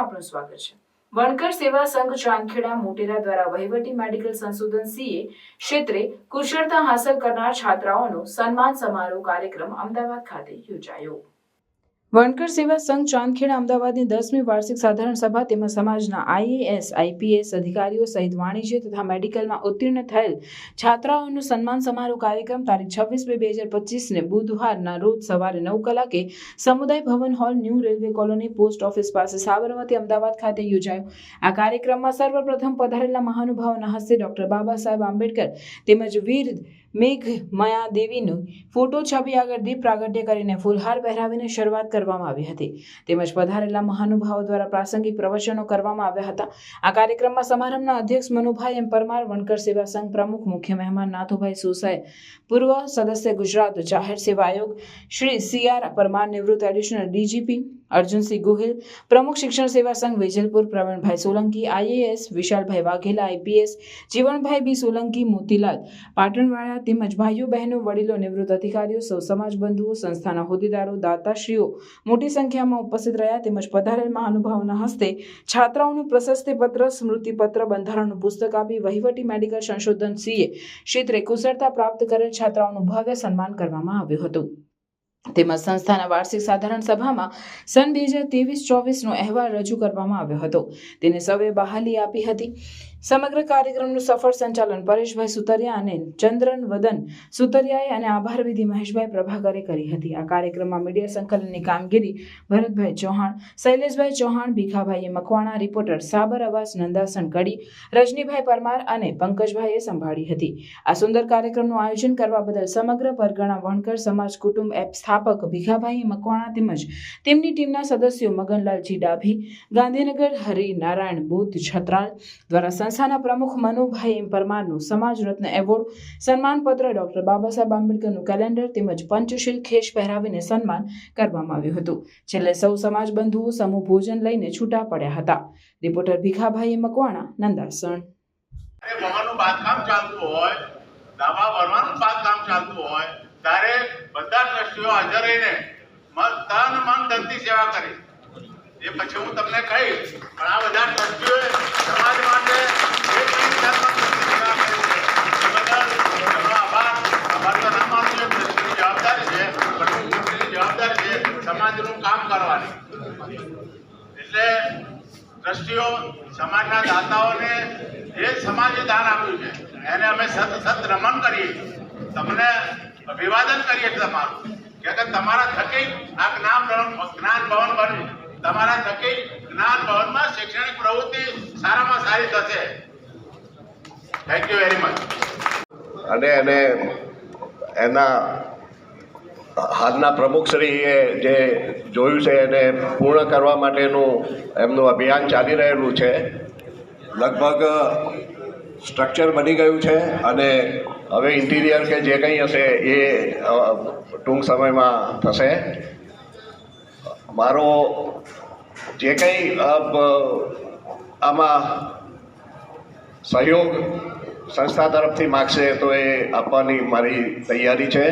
આપનું સ્વાગત છે. વણકર સેવા સંઘ ચાંદખેડા મોટેરા દ્વારા વહીવટી મેડિકલ સંશોધન સીએ ક્ષેત્રે કુશળતા હાંસલ કરનાર છાત્રાઓનો સન્માન સમારોહ કાર્યક્રમ અમદાવાદ ખાતે યોજાયો. વણકર સેવા સંઘ ચાંદખેડા અમદાવાદની દસમી વાર્ષિક સાધારણ સભા તેમજ સમાજના આઈએએસ, આઈપીએસ અધિકારીઓ સહિત વાણિજ્ય તથા મેડિકલમાં ઉત્તીર્ણ થયેલ છાત્રાઓનો સન્માન સમારોહ કાર્યક્રમ તારીખ છવ્વીસ બે બે હજાર પચીસને બુધવારના રોજ સવારે નવ કલાકે સમુદાય ભવન hall new railway colony post office પાસે સાબરમતી અમદાવાદ ખાતે યોજાયો. આ કાર્યક્રમમાં સર્વપ્રથમ પધારેલા મહાનુભાવોના હસ્તે ડોક્ટર બાબા સાહેબ આંબેડકર તેમજ વીર મેઘ મયા દેવીનું ફોટો છબી આગળ દીપ પ્રાગટ્ય કરીને ફૂલહાર પહેરાવીને શરૂઆત કરવામાં આવી હતી. તેમજ પધારેલા મહાનુભાવો દ્વારા પ્રાસંગિક પ્રવચનો કરવામાં આવ્યા હતા. આ કાર્યક્રમમાં સમારંભના અધ્યક્ષ મનુભાઈ એમ પરમાર, વણકર સેવા સંઘ પ્રમુખ, મુખ્ય મહેમાન નાથુભાઈ સુસાય પૂર્વ સદસ્ય ગુજરાત જાહેર સેવા આયોગ શ્રી સી આર પરમાર, નિવૃત્ત એડિશનલ ડીજીપી અર્જુનસિંહ ગોહિલ, પ્રમુખ શિક્ષણ સેવા સંઘ Vejalpur, Pravinbhai Solanki, IAS Vishalbhai Vaghela, IPS Jivanbhai B Solanki, Motilal Patanwala તેમજ ભાઈઓ, બહેનો, વડીલો, નિવૃત્ત અધિકારીઓ, સૌ સમાજ બંધુઓ, સંસ્થાના હોદ્દેદારો, દાતાશ્રીઓ મોટી સંખ્યામાં ઉપસ્થિત રહ્યા તેમજ પધારેલ મહાનુભાવોના હસ્તે છાત્રાઓનું પ્રશસ્તિપત્ર સ્મૃતિપત્ર બંધારણનું પુસ્તક આપી વહીવટી મેડિકલ સંશોધન સીએ ક્ષેત્રે કુશળતા પ્રાપ્ત કરેલ છાત્રાઓનું ભવ્ય સન્માન કરવામાં આવ્યું હતું. તેમજ સંસ્થાના વાર્ષિક સાધારણ સભામાં સન બે હજાર ત્રેવીસ ચોવીસનો અહેવાલ રજૂ કરવામાં આવ્યો હતો. તેને સૌએ બહાલી આપી હતી. સમગ્ર કાર્યક્રમનું સફળ સંચાલન પરેશભાઈ સુતરિયા અને ચંદ્રન વદન સુતરિયાએ અને આભાર વિધિ મહેશભાઈ પ્રભાકરે કરી હતી. આ કાર્યક્રમમાં મીડિયા સંકલનની કામગીરી ભરતભાઈ ચૌહાણ, શૈલેષભાઈ ચૌહાણ, ભીખાભાઈએ મકવાણા, રિપોર્ટર સાબર અવાસ નંદાસણ કડી, રજનીભાઈ પરમાર અને પંકજભાઈએ સંભાળી હતી. આ સુંદર કાર્યક્રમનું આયોજન કરવા બદલ સમગ્ર પરગણા વણકર સમાજ કુટુંબ એપ સ્થાપક ભીખાભાઈ મકવાણા તેમજ તેમની ટીમના સદસ્યો મગનલાલજી ડાભી, ગાંધીનગર હરિનારાયણ બુદ્ધ છત્રાલ દ્વારા સંસ્થાના પ્રમુખ મનુભાઈ પરમારનું સમાજ award સન્માનપત્ર doctor Baba Saheb આંબેડકરનું calendar તેમજ પંચશીલ ખેશ પહેરાવીને સન્માન કરવામાં આવ્યું હતું. છેલ્લે સૌ સમાજ બંધુઓ સમૂહ ભોજન લઈને છૂટા પડ્યા હતા. રિપોર્ટર ભીખાભાઈ મકવાણા, નંદાસણ. સેવા કરી. એ પછી હું તમને કહીશ, પણ આ બધા ટ્રસ્ટીઓએ સમાજ માટે એક વિચારમાં સેવા કરી છે એ બદલ એમનો આભાર આભાર તો ના માનું છું ટ્રસ્ટીની જવાબદારી છે પણ હું ટ્રસ્ટીની જવાબદારી છે સમાજનું કામ કરવાની એટલે ટ્રસ્ટીઓ સમાજના દાતાઓને જે સમાજે દાન આપ્યું છે એને અમે સત સત રમણ કરીએ તમને અભિવાદન કરીએ તમારું કે તમારા થકી આ જ્ઞાન જ્ઞાન ભવન બન્યું. તમારા થકી જ્ઞાન ભવનમાં શૈક્ષણિક પ્રવૃત્તિ સારામાં સારી થશે. થેન્ક યુ વેરી મચ અને એને એના હાલના પ્રમુખશ્રીએ જે જોયું છે એને પૂર્ણ કરવા માટેનું એમનું અભિયાન ચાલી રહેલું છે. લગભગ સ્ટ્રક્ચર બની ગયું છે અને હવે ઇન્ટિરિયર કે જે કંઈ હશે એ ટૂંક સમયમાં થશે. મારો જે કંઈ આમાં સહયોગ સંસ્થા તરફથી માગશે તો એ આપવાની મારી તૈયારી છે.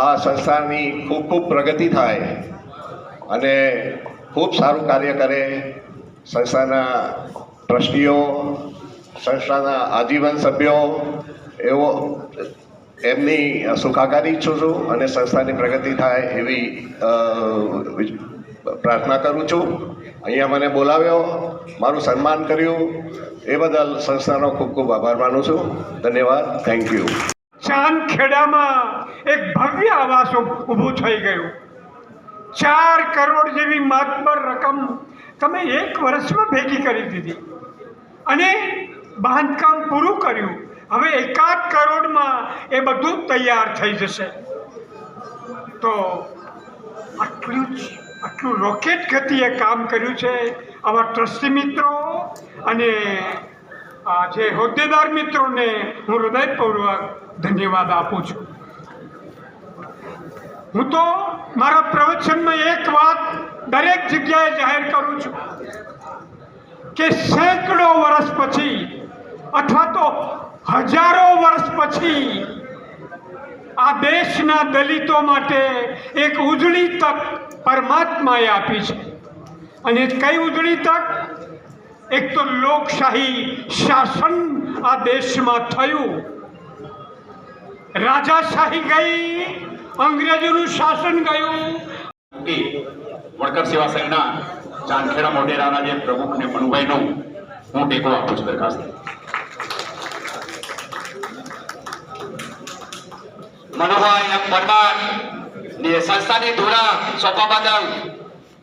આ સંસ્થાની ખૂબ ખૂબ પ્રગતિ થાય અને ખૂબ સારું કાર્ય કરે સંસ્થાના ટ્રસ્ટીઓ, સંસ્થાના આજીવન સભ્યો, એવો, એમની સુખાકારી ઈચ્છું છું અને સંસ્થાની પ્રગતિ થાય એવી પ્રાર્થના કરું છું. અહીંયા મને બોલાવ્યો, મારું સન્માન કર્યું. એ બદલ સંસ્થાનો ખૂબ ખૂબ આભાર માનું છું. ધન્યવાદ. થેન્ક યુ ચાંદખેડામાં એક ભવ્ય આવાસ ઊભું થઈ ગયું. ચાર કરોડ જેવી માતબર રકમ તમે એક વર્ષમાં ભેગી કરી દીધી. અને બાંધકામ પૂરું કર્યું. હવે એકાદ કરોડમાં એ બધું તૈયાર થઈ જશે. તો આટલું જ, આટલું રોકેટ ગતિએ કામ કર્યું છે આવા ટ્રસ્ટી મિત્રો અને જે હોદ્દેદાર મિત્રોને હું હૃદયપૂર્વક ધન્યવાદ આપું છું. હું તો મારા પ્રવચનમાં એક વાત દરેક જગ્યાએ જાહેર કરું છું કે સેંકડો વર્ષ પછી અથવા તો હજારો વર્ષ પછી આ દેશના દલિતો માટે એક ઉજળી તક પરમાત્માએ આપી છે. અને કઈ ઉજળી તક? એક તો લોકશાહી શાસન આ દેશમાં થયું. રાજાશાહી ગઈ, અંગ્રેજોનું શાસન ગયું વણકર સેવા સંઘના ચાંદખેડા મોઢેરાના જે પ્રમુખ ને મનુભાઈનો હું ટેકો આપું છું દરખાસ્ત. મનુભાઈ એમ પરમાર ને સંસ્થાની ધોરા સોંપવા બદલ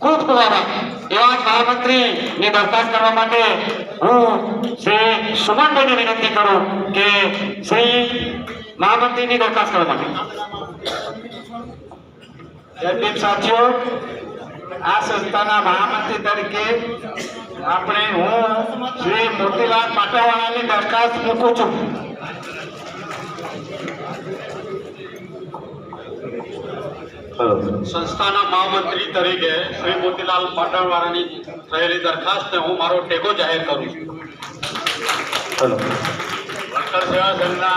ખૂબ ખૂબ આભાર. એવા જ મહામંત્રી ની દરખાસ્ત કરવા માટે હું શ્રી સુમનભાઈને વિનંતી કરું કે શ્રી મહામંત્રીની દરખાસ્ત કરવા માટે. જયદીપ સાથીઓ આ સંસ્થાના મહામંત્રી તરીકે આપણે હું શ્રી મોતીલાલ પાટાવાળાની દરખાસ્ત મૂકું છું. સંસ્થાના મહામંત્રી તરીકે શ્રી મોતીલાલ પાટણવાળાની થયેલી દરખાસ્તને હું મારો ટેકો જાહેર કરું છું. સેવા સંઘના